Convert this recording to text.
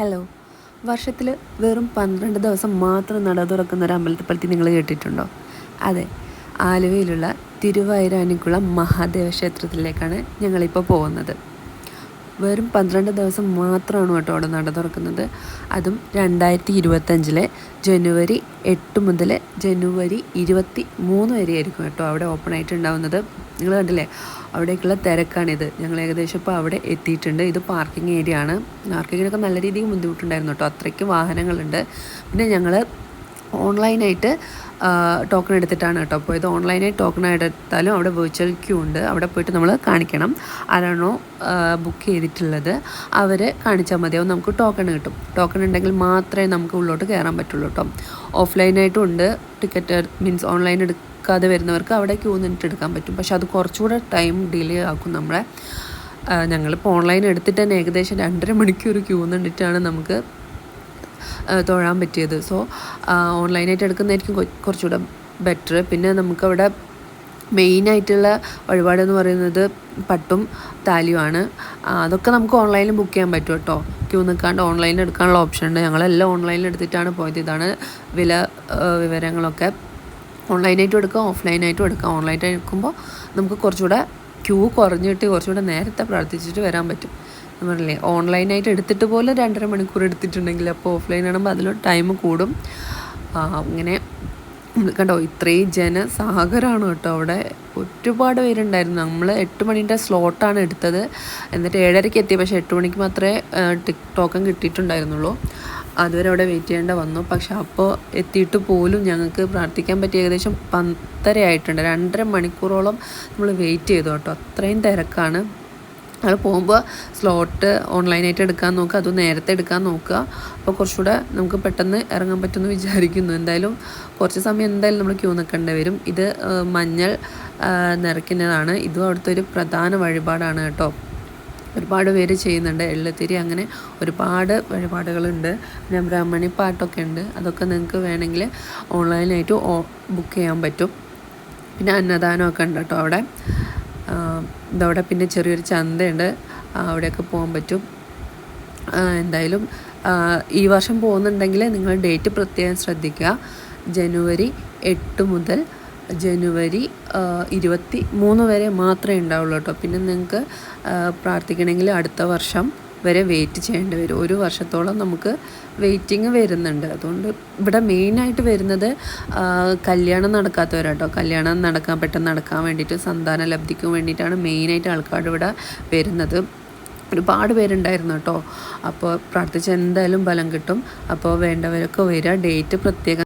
Hello വർഷത്തിൽ വെറും പന്ത്രണ്ട് ദിവസം മാത്രം നട തുറക്കുന്ന ഒരു അമ്പലത്തെ പറ്റി നിങ്ങൾ കേട്ടിട്ടുണ്ടോ? അതെ. ആലുവയിലുള്ള തിരുവായൂരാനിക്കുളം മഹാദേവ ക്ഷേത്രത്തിലേക്കാണ് ഞങ്ങളിപ്പോൾ പോകുന്നത്. വെറും പന്ത്രണ്ട് ദിവസം മാത്രമാണ് കേട്ടോ അവിടെ നട തുറക്കുന്നത്. അതും രണ്ടായിരത്തി ഇരുപത്തഞ്ചിലെ ജനുവരി എട്ട് മുതൽ ജനുവരി ഇരുപത്തി മൂന്ന് വരെ ആയിരിക്കും കേട്ടോ അവിടെ ഓപ്പൺ ആയിട്ടുണ്ടാവുന്നത്. നിങ്ങൾ കണ്ടില്ലേ? അവിടേക്കുള്ള തിരക്കാണിത്. ഞങ്ങൾ ഏകദേശം ഇപ്പോൾ അവിടെ എത്തിയിട്ടുണ്ട്. ഇത് പാർക്കിംഗ് ഏരിയ ആണ്. പാർക്കിങ്ങിനൊക്കെ നല്ല രീതിയിൽ ബുദ്ധിമുട്ടുണ്ടായിരുന്നു കേട്ടോ. അത്രയ്ക്ക് വാഹനങ്ങളുണ്ട്. പിന്നെ ഞങ്ങൾ ഓൺലൈനായിട്ട് ടോക്കൺ എടുത്തിട്ടാണ് കേട്ടോ പോയത്. ഓൺലൈനായി ടോക്കൺ എടുത്താലും അവിടെ വെർച്വൽ ക്യൂ ഉണ്ട്. അവിടെ പോയിട്ട് നമ്മൾ കാണിക്കണം. ആരാണോ ബുക്ക് ചെയ്തിട്ടുള്ളത് അവർ കാണിച്ചാൽ മതിയാവും നമുക്ക് ടോക്കൺ കിട്ടും. ടോക്കൺ ഉണ്ടെങ്കിൽ മാത്രമേ നമുക്ക് ഉള്ളോട്ട് കയറാൻ പറ്റുള്ളൂ കേട്ടോ. ഓഫ്ലൈനായിട്ടും ഉണ്ട്. ടിക്കറ്റ് മീൻസ് ഓൺലൈൻ എടുക്കാതെ വരുന്നവർക്ക് അവിടെ ക്യൂ നിന്നിട്ട് എടുക്കാൻ പറ്റും. പക്ഷെ അത് കുറച്ചുകൂടെ ടൈം ഡിലേ ആക്കും നമ്മളെ. ഞങ്ങളിപ്പോൾ ഓൺലൈൻ എടുത്തിട്ട് തന്നെ ഏകദേശം രണ്ടര മണിക്കൂർ ക്യൂ നിന്നിട്ടാണ് നമുക്ക് തൊഴാൻ പറ്റിയത്. സോ ഓൺലൈനായിട്ട് എടുക്കുന്നതായിരിക്കും കുറച്ചുകൂടെ ബെറ്റർ. പിന്നെ നമുക്കവിടെ മെയിനായിട്ടുള്ള വഴിപാടെന്ന് പറയുന്നത് പട്ടും താലിയുമാണ്. അതൊക്കെ നമുക്ക് ഓൺലൈനിൽ ബുക്ക് ചെയ്യാൻ പറ്റും കേട്ടോ. ക്യൂ നിൽക്കാണ്ട് ഓൺലൈനിൽ എടുക്കാനുള്ള ഓപ്ഷൻ ഉണ്ട് ഞങ്ങളെല്ലാം ഓൺലൈനിൽ എടുത്തിട്ടാണ് പോയത്. ഇതാണ് വില വിവരങ്ങളൊക്കെ. ഓൺലൈനായിട്ടും എടുക്കാം ഓഫ്ലൈനായിട്ടും എടുക്കാം. ഓൺലൈനായിട്ട് എടുക്കുമ്പോൾ നമുക്ക് കുറച്ചുകൂടെ ക്യൂ കുറഞ്ഞിട്ട് കുറച്ചുകൂടെ നേരത്തെ പ്രാർത്ഥിച്ചിട്ട് വരാൻ പറ്റും. പറഞ്ഞില്ലേ? ഓൺലൈനായിട്ട് എടുത്തിട്ട് പോലും രണ്ടര മണിക്കൂർ എടുത്തിട്ടുണ്ടെങ്കിൽ അപ്പോൾ ഓഫ്ലൈൻ ആകുമ്പോൾ അതിൽ ടൈം കൂടും. അങ്ങനെ കണ്ടോ ഇത്രയും ജനസാഗരമാണ് കേട്ടോ അവിടെ. ഒരുപാട് പേരുണ്ടായിരുന്നു. നമ്മൾ എട്ട് മണീന്റെ സ്ലോട്ടാണ് എടുത്തത്. എന്നിട്ട് ഏഴരയ്ക്ക് എത്തി. പക്ഷേ എട്ട് മണിക്ക് മാത്രമേ ടിക് ടോക്കൺ കിട്ടിയിട്ടുണ്ടായിരുന്നുള്ളൂ. അതുവരെ അവിടെ വെയിറ്റ് ചെയ്യേണ്ട വന്നു. പക്ഷെ അപ്പോൾ എത്തിയിട്ട് പോലും ഞങ്ങൾക്ക് പ്രാർത്ഥിക്കാൻ പറ്റിയ ഏകദേശം പത്തര ആയിട്ടുണ്ട് രണ്ടര മണിക്കൂറോളം നമ്മൾ വെയിറ്റ് ചെയ്തു കേട്ടോ. അത്രയും തിരക്കാണ്. അത് പോകുമ്പോൾ സ്ലോട്ട് ഓൺലൈനായിട്ട് എടുക്കാൻ നോക്കുക അത് നേരത്തെ എടുക്കാൻ നോക്കുക. അപ്പോൾ കുറച്ചുകൂടെ നമുക്ക് പെട്ടെന്ന് ഇറങ്ങാൻ പറ്റുമെന്ന് വിചാരിക്കുന്നു. എന്തായാലും കുറച്ച് സമയം എന്തായാലും നമ്മൾ ക്യൂ നിൽക്കേണ്ടി വരും. ഇത് മഞ്ഞൾ നിറയ്ക്കുന്നതാണ്. ഇതും അവിടുത്തെ ഒരു പ്രധാന വഴിപാടാണ് കേട്ടോ. ഒരുപാട് പേര് ചെയ്യുന്നുണ്ട്. എള്ളത്തിരി അങ്ങനെ ഒരുപാട് വഴിപാടുകളുണ്ട്. പിന്നെ ബ്രാഹ്മണി പാട്ടൊക്കെ ഉണ്ട്. അതൊക്കെ നിങ്ങൾക്ക് വേണമെങ്കിൽ ഓൺലൈനായിട്ട് ബുക്ക് ചെയ്യാൻ പറ്റും. പിന്നെ അന്നദാനമൊക്കെ ഉണ്ട് കേട്ടോ അവിടെ. ഇതവിടെ പിന്നെ ചെറിയൊരു ചന്തയുണ്ട്. അവിടെയൊക്കെ പോകാൻ പറ്റും. എന്തായാലും ഈ വർഷം പോകുന്നുണ്ടെങ്കിൽ നിങ്ങൾ ഡേറ്റ് പ്രത്യേകം ശ്രദ്ധിക്കുക. ജനുവരി എട്ട് മുതൽ ജനുവരി ഇരുപത്തി മൂന്ന് വരെ മാത്രമേ ഉണ്ടാവുള്ളൂ കേട്ടോ. പിന്നെ നിങ്ങൾക്ക് പ്രാർത്ഥിക്കണമെങ്കിൽ അടുത്ത വർഷം വരെ വെയിറ്റ് ചെയ്യേണ്ടി വരും. ഒരു വർഷത്തോളം നമുക്ക് വെയിറ്റിംഗ് വരുന്നുണ്ട്. അതുകൊണ്ട് ഇവിടെ മെയിനായിട്ട് വരുന്നത് കല്യാണം നടക്കാത്തവരാട്ടോ. കല്യാണം നടക്കാൻ പെട്ടെന്ന് നടക്കാൻ വേണ്ടിയിട്ട് സന്താന ലബ്ധിക്കും വേണ്ടിയിട്ടാണ് മെയിനായിട്ട് ആൾക്കാർ ഇവിടെ വരുന്നത്. ഒരുപാട് പേരുണ്ടായിരുന്നു കേട്ടോ. അപ്പോൾ പ്രാർത്ഥിച്ച് എന്തായാലും ബലം കിട്ടും. അപ്പോൾ വേണ്ടവരൊക്കെ വരിക ഡേറ്റ് പ്രത്യേകം